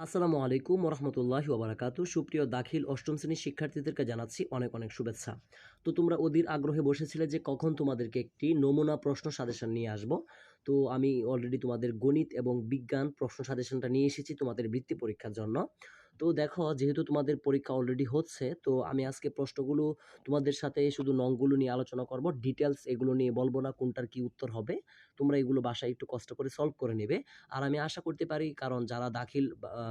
আসসালামু আলাইকুম রহমতুল্লাহ ওবরাকাত সুপ্রিয় দাখিল অষ্টম শ্রেণির শিক্ষার্থীদেরকে জানাচ্ছি অনেক অনেক শুভেচ্ছা। তো তোমরা অধীর আগ্রহে বসেছিলে যে কখন তোমাদেরকে একটি নমুনা প্রশ্ন সাজেশন নিয়ে আসব। তো আমি অলরেডি তোমাদের গণিত এবং বিজ্ঞান প্রশ্ন সাজেশনটা নিয়ে এসেছি তোমাদের বৃত্তি পরীক্ষার জন্য। তো দেখো, যেহেতু তোমাদের পরীক্ষা অলরেডি হচ্ছে, তো আমি আজকে প্রশ্নগুলো তোমাদের সাথে শুধু নংগুলো নিয়ে আলোচনা করব। ডিটেলস এগুলো নিয়ে বলব না কোনটার কি উত্তর হবে। তোমরা এগুলো বাসায় একটু কষ্ট করে সলভ করে নেবে। আর আমি আশা করতে পারি, কারণ যারা দাখিল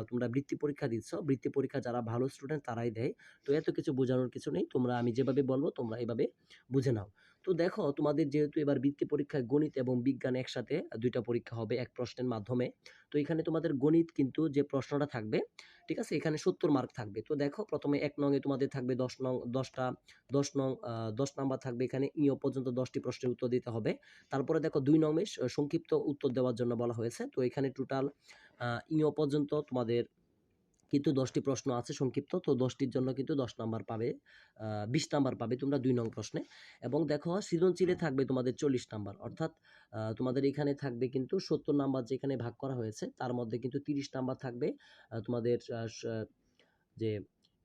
তোমরা বৃত্তি পরীক্ষা দিচ্ছ, বৃত্তি পরীক্ষা যারা ভালো স্টুডেন্ট তারাই দেয়। তো এত কিছু বোঝানোর কিছু নেই। তোমরা আমি যেভাবে বলব, তোমরা এভাবে বুঝে নাও। তো দেখো তোমাদের যেহেতু এবার বৃত্তি পরীক্ষায় গণিত এবং বিজ্ঞান একসাথে দুইটা পরীক্ষা হবে এক প্রশ্নের মাধ্যমে, তো এখানে তোমাদের গণিত কিন্তু যে প্রশ্নটা থাকবে, ঠিক আছে? এখানে সত্তর মার্ক থাকবে। তো দেখো প্রথমে এক নংয়ে তোমাদের থাকবে দশ নং, দশটা, দশ নং দশ নাম্বার থাকবে এখানে। ইও পর্যন্ত দশটি প্রশ্নের উত্তর দিতে হবে। তারপরে দেখো দুই নংয়ে সংক্ষিপ্ত উত্তর দেওয়ার জন্য বলা হয়েছে। তো এখানে টোটাল ইও পর্যন্ত তোমাদের কিন্তু দশটি প্রশ্ন আছে সংক্ষিপ্ত, তো দশটির জন্য কিন্তু দশ নাম্বার পাবে বিশ নাম্বার পাবে তোমরা দুই নং প্রশ্নে। এবং দেখো, সৃজনশীলে থাকবে তোমাদের চল্লিশ নাম্বার, অর্থাৎ তোমাদের এখানে থাকবে কিন্তু সত্তর নাম্বার যেখানে ভাগ করা হয়েছে, তার মধ্যে কিন্তু তিরিশ নাম্বার থাকবে তোমাদের যে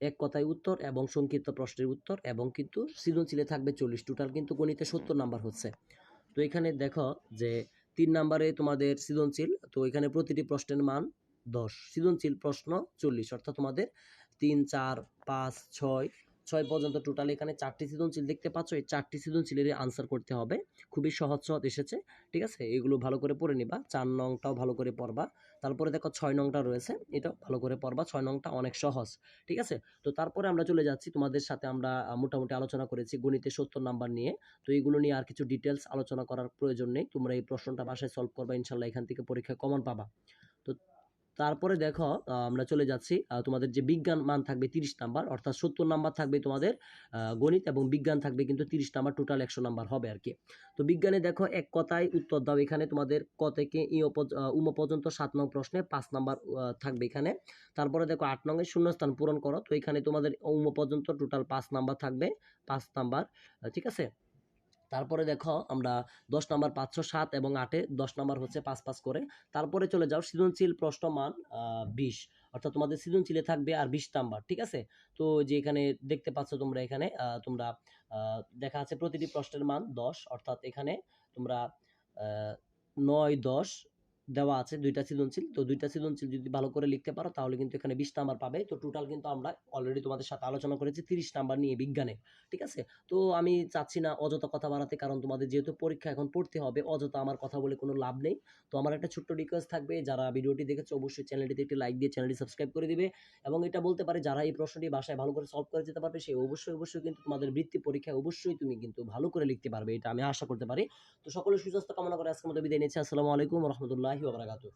এক কথায় উত্তর এবং সংক্ষিপ্ত প্রশ্নের উত্তর এবং কিন্তু সৃজনশীলে থাকবে চল্লিশ। টোটাল কিন্তু গণিতে সত্তর নাম্বার হচ্ছে। তো এখানে দেখো যে তিন নাম্বারে তোমাদের সৃজনশীল, তো এখানে প্রতিটি প্রশ্নের মান দশ। সৃজনশীল প্রশ্ন চল্লিশ, অর্থাৎ তোমাদের তিন, চার, পাঁচ, ছয় ছয় পর্যন্ত টোটাল এখানে চারটি সৃজনশীল দেখতে পাচ্ছ। এই চারটি সৃজনশীলের আনসার করতে হবে। খুবই সহজ সহজ এসেছে, ঠিক আছে? এগুলো ভালো করে পড়ে নিবা। চার নংটাও ভালো করে পড়বা। তারপরে দেখো ছয় নংটা রয়েছে, এটাও ভালো করে পড়বা। ছয় নংটা অনেক সহজ, ঠিক আছে? তো তারপরে আমরা চলে যাচ্ছি। তোমাদের সাথে আমরা মোটামুটি আলোচনা করেছি গণিতে সত্তর নাম্বার নিয়ে। তো এইগুলো নিয়ে আর কিছু ডিটেলস আলোচনা করার প্রয়োজন নেই। তোমরা এই প্রশ্নটা বাসায় সলভ করবা। ইনশাল্লাহ এখান থেকে পরীক্ষা কমন পাবা। তো তারপরে দেখো আমরা চলে যাচ্ছি তোমাদের যে বিজ্ঞান মান থাকবে তিরিশ নাম্বার, অর্থাৎ সত্তর নাম্বার থাকবে তোমাদের গণিত এবং বিজ্ঞান থাকবে কিন্তু তিরিশ নাম্বার টোটাল একশো নাম্বার হবে আর কি। তো বিজ্ঞানে দেখো, এক কথায় উত্তর দাও, এখানে তোমাদের ক থেকে ই উম পর্যন্ত সাত নং প্রশ্নে পাঁচ নাম্বার থাকবে এখানে। তারপরে দেখো, আট নংয়ের শূন্যস্থান পূরণ করো, তো এখানে তোমাদের উম পর্যন্ত টোটাল পাঁচ নাম্বার থাকবে, পাঁচ নাম্বার ঠিক আছে? তারপরে দেখো আমরা দশ নম্বর পাঁচশো সাত এবং আটে দশ নম্বর হচ্ছে পাঁচ পাঁচ করে। তারপরে চলে যাও সৃজনশীল প্রশ্ন মান বিশ। অর্থাৎ তোমাদের সৃজনশীলে থাকবে আর বিশ নাম্বার, ঠিক আছে? তো যে এখানে দেখতে পাচ্ছ তোমরা এখানে তোমরা দেখা আছে প্রতিটি প্রশ্নের মান দশ। অর্থাৎ এখানে তোমরা নয়, দশ দেওয়া আছে, দুইটা সৃজনশীল। তো দুইটা সৃজনশীল যদি ভালো করে লিখতে পারো, তাহলে কিন্তু এখানে বিশ নাম্বার পাবে। তো টোটাল কিন্তু আমরা অলরেডি তোমাদের সাথে আলোচনা করেছি, তিরিশ নাম্বার নিয়ে বিজ্ঞানে। ঠিক আছে? তো আমি চাচ্ছি না অযথা কথা বাড়াতে, কারণ তোমাদের যেহেতু পরীক্ষা এখন পড়তে হবে, অযথা আমার কথা বলে কোনো লাভ নেই। তো আমার একটা ছোট্ট রিকোয়েস্ট থাকবে, যারা ভিডিওটি দেখেছে, অবশ্যই চ্যানেলটিতে একটি লাইক দিয়ে চ্যানেলটি সাবস্ক্রাইব করে দিবে। এবং এটা বলতে পারে, যারা এই প্রশ্নটি বাসায় ভালো করে সলভ করে যেতে পারবে, সে অবশ্যই অবশ্যই কিন্তু তোমাদের বৃত্তি পরীক্ষায় অবশ্যই তুমি কিন্তু ভালো করে লিখতে পারবে, এটা আমি আশা করতে পারি। তো সকলে সুস্বাস্থ্য কামনা করে আজকের মতো বিদায় নিচ্ছি। আসসালামু আলাইকুম রহমতুল্লাহি warahmatullahi wabarakatuh.